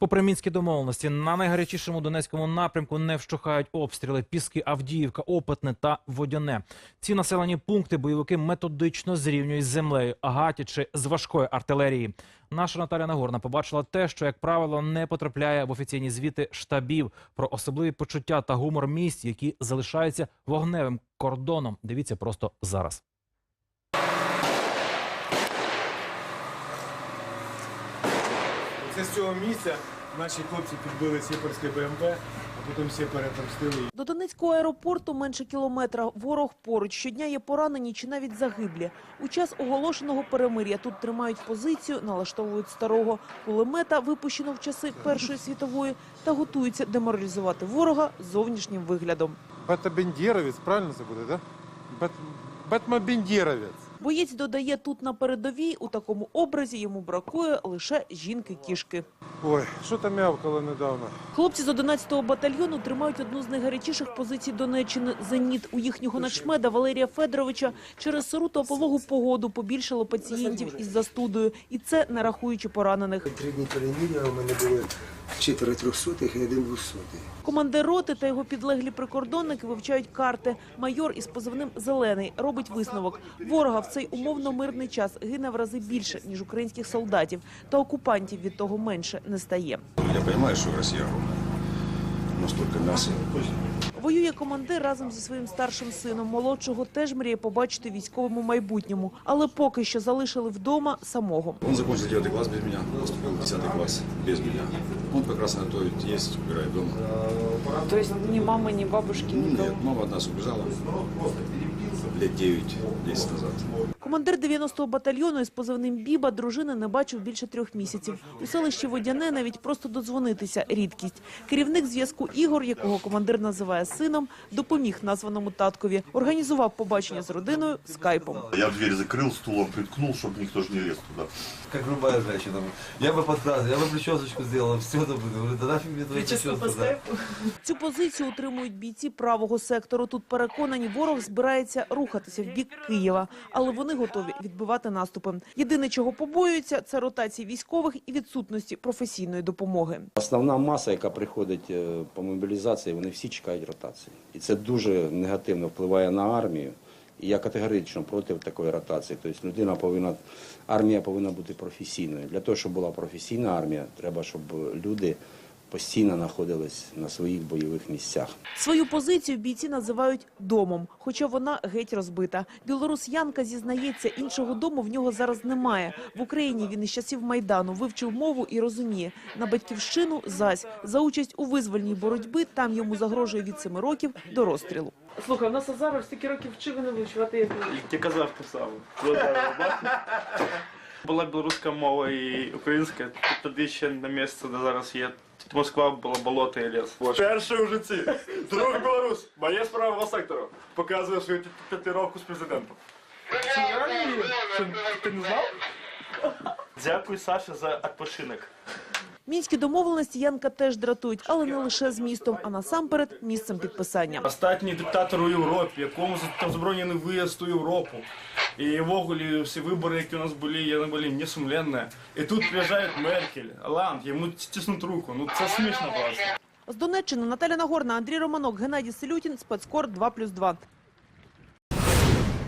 Попри мінські домовленості, на найгарячішому донецькому напрямку не вщухають обстріли. Піски, Авдіївка, Опитне та Водяне. Ці населені пункти бойовики методично зрівнюють з землею, гатячи з важкої артилерії. Наша Наталя Нагорна побачила те, що, як правило, не потрапляє в офіційні звіти штабів про особливі почуття та гумор місць, які залишаються вогневим кордоном. Дивіться просто зараз. Це з цього місця наші хлопці підбили сєпарське БМП, а потім сєпари перемстили До Донецького аеропорту менше кілометра. Ворог поруч. Щодня є поранені чи навіть загиблі. У час оголошеного перемир'я тут тримають позицію, налаштовують старого кулемета, випущеного в часи Першої світової, та готуються деморалізувати ворога зовнішнім виглядом. Бета-бендєровець, правильно це буде, да? Бет... Бетма-бендєровець. Боєць додає, тут на передовій у такому образі йому бракує лише жінки-кішки. Ой, що там мявкало недавно? Хлопці з 11-го батальйону тримають одну з найгарячіших позицій Донеччини «Зеніт». У їхнього начмеда Валерія Федоровича через сиру та вологу погоду побільшало пацієнтів із застудою. І це не рахуючи поранених. Три дні перемір'я у мене були чотири трьохсотих і один двохсотий. Командир роти та його підлеглі прикордонники вивчають карти. Майор із позивним «Зелений» робить висновок. Ворога в цей умовно мирний час гине в рази більше, ніж українських солдатів. Та окупантів від того менше не стає. Я что Россия огромная, но столько мяса. Воює командир разом зі своїм старшим сином. Молодшого теж мріє побачити військовому майбутньому, але поки що залишили вдома самого. Он закончил 9 класс без меня, поступил в 10 класс без меня. Он прекрасно готовит, есть, убирает дома. То есть ні мами, ні бабушки, Нет, мама от нас убежала лет 9-10 назад. Командир 90-го батальйону із позивним Біба дружини не бачив більше трьох місяців. У селищі Водяне навіть просто додзвонитися – рідкість. Керівник зв'язку Ігор, якого командир називає сином, допоміг названому таткові. Організував побачення з родиною скайпом. Я дверь закрыл, стулом приткнул, чтобы никто же не лез туда. как любая женщина. Я бы подкрасил, я бы причесочку сделала, все это будет. Говорю, да нафиг мне твои прически, да. Цю позицію утримують бійці правого сектору. Тут переконані, ворог збирається рухатися в бік Києва, але вони готові відбивати наступи. Єдине, чого побоюються, це ротації військових і відсутності професійної допомоги. Основна маса, яка приходить е, по мобілізації, вони всі чекають ротації. І це дуже негативно впливає на армію. І я категорично проти такої ротації. Тобто людина повинна, армія повинна бути професійною. Для того, щоб була професійна армія, треба, щоб люди постійно знаходились на своїх бойових місцях. Свою позицію бійці називають домом, хоча вона геть розбита. Білорус Янка зізнається, іншого дому в нього зараз немає. В Україні він із часів Майдану вивчив мову і розуміє. На батьківщину зась. За участь у визвольній боротьбі там йому загрожує від семи років до розстрілу. Слухай, у нас зараз стільки років вчив не вивчувати як Ти казав те саме. Була білоруська мова і українська, тоді ще на місце, де зараз є. Тут Москва була болото і ліс. Перший у житті. Друг Білорус, з правого сектору. Показує свою татуировку з президентом. Ти не знав? Дякую, Саша, за відпочинок. Мінські домовленості Янка теж дратують, але не лише з містом, а насамперед місцем підписання. Останній диктатор у Європі, якому там заборонений виїзд у Європу. І вогулі всі вибори, які у нас були, вони були несумленні. І тут приїжджає Меркель, Ланд, йому тиснуть руку. Ну це смішно просто. З Донеччини Наталя Нагорна, Андрій Романок, Геннадій Селютін, спецкор 2+,2.